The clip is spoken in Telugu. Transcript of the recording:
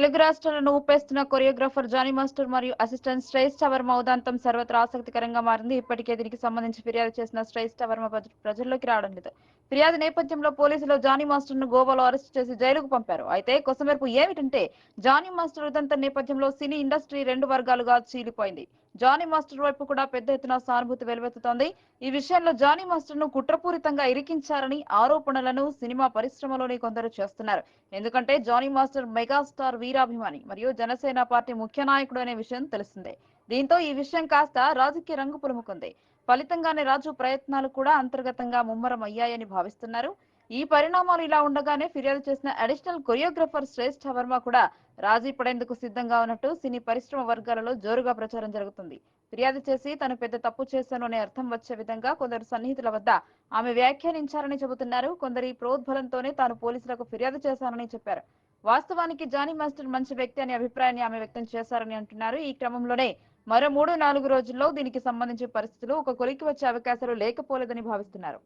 తెలుగు రాష్ట్రాలను ఊపేస్తున్న కొరియోగ్రాఫర్ జానీ మాస్టర్ మరియు అసిస్టెంట్ శ్రేష్ఠ వర్మ ఉదాంతం సర్వత్రా ఆసక్తికరంగా మారింది. ఇప్పటికే దీనికి సంబంధించి ఫిర్యాదు చేసిన శ్రేష్ఠ వర్మ ప్రజల్లోకి రావడం లేదు. ఫిర్యాదు నేపథ్యంలో పోలీసులు జానీ మాస్టర్ను గోవాలో అరెస్ట్ చేసి జైలుకు పంపారు. అయితే కొసమెరుపు ఏమిటంటే జానీ మాస్టర్ ఉదంతం నేపథ్యంలో సినీ ఇండస్ట్రీ రెండు వర్గాలుగా చీలిపోయింది. జానీ మాస్టర్ వైపు కూడా పెద్ద ఎత్తున సానుభూతి వెలువెత్తుతోంది. ఈ విషయంలో జానీ మాస్టర్ను కుట్రపూరితంగా ఇరికించారని ఆరోపణలను సినిమా పరిశ్రమలోని కొందరు చేస్తున్నారు. ఎందుకంటే జానీ మాస్టర్ మెగాస్టార్ వి వీరాభిమాని మరియు జనసేన పార్టీ ముఖ్య నాయకుడు అనే విషయం తెలిసిందే. దీంతో ఈ విషయం కాస్త రాజకీయ రంగు పులుముకుంది. ఫలితంగానే రాజు ప్రయత్నాలు కూడా అంతర్గతంగా ముమ్మరం అయ్యాయని భావిస్తున్నారు. ఈ పరిణామాలు ఇలా ఉండగానే ఫిర్యాదు చేసిన అడిషనల్ కొరియోగ్రాఫర్ శ్రేష్ఠ వర్మ కూడా రాజీ పడేందుకు సిద్ధంగా ఉన్నట్టు సినీ పరిశ్రమ వర్గాలలో జోరుగా ప్రచారం జరుగుతుంది. ఫిర్యాదు చేసి తను పెద్ద తప్పు చేశాను అనే అర్థం వచ్చే విధంగా కొందరు సన్నిహితుల వద్ద ఆమె వ్యాఖ్యానించారని చెబుతున్నారు. కొందరి ప్రోద్బలంతోనే తాను పోలీసులకు ఫిర్యాదు చేశానని చెప్పారు. వాస్తవానికి జానీ మాస్టర్ మంచి వ్యక్తి అనే అభిప్రాయాన్ని ఆమె వ్యక్తం చేశారని అంటున్నారు. ఈ క్రమంలోనే మరో మూడు నాలుగు రోజుల్లో దీనికి సంబంధించిన పరిస్థితులు ఒక కొలికి వచ్చే అవకాశాలు లేకపోలేదని భావిస్తున్నారు.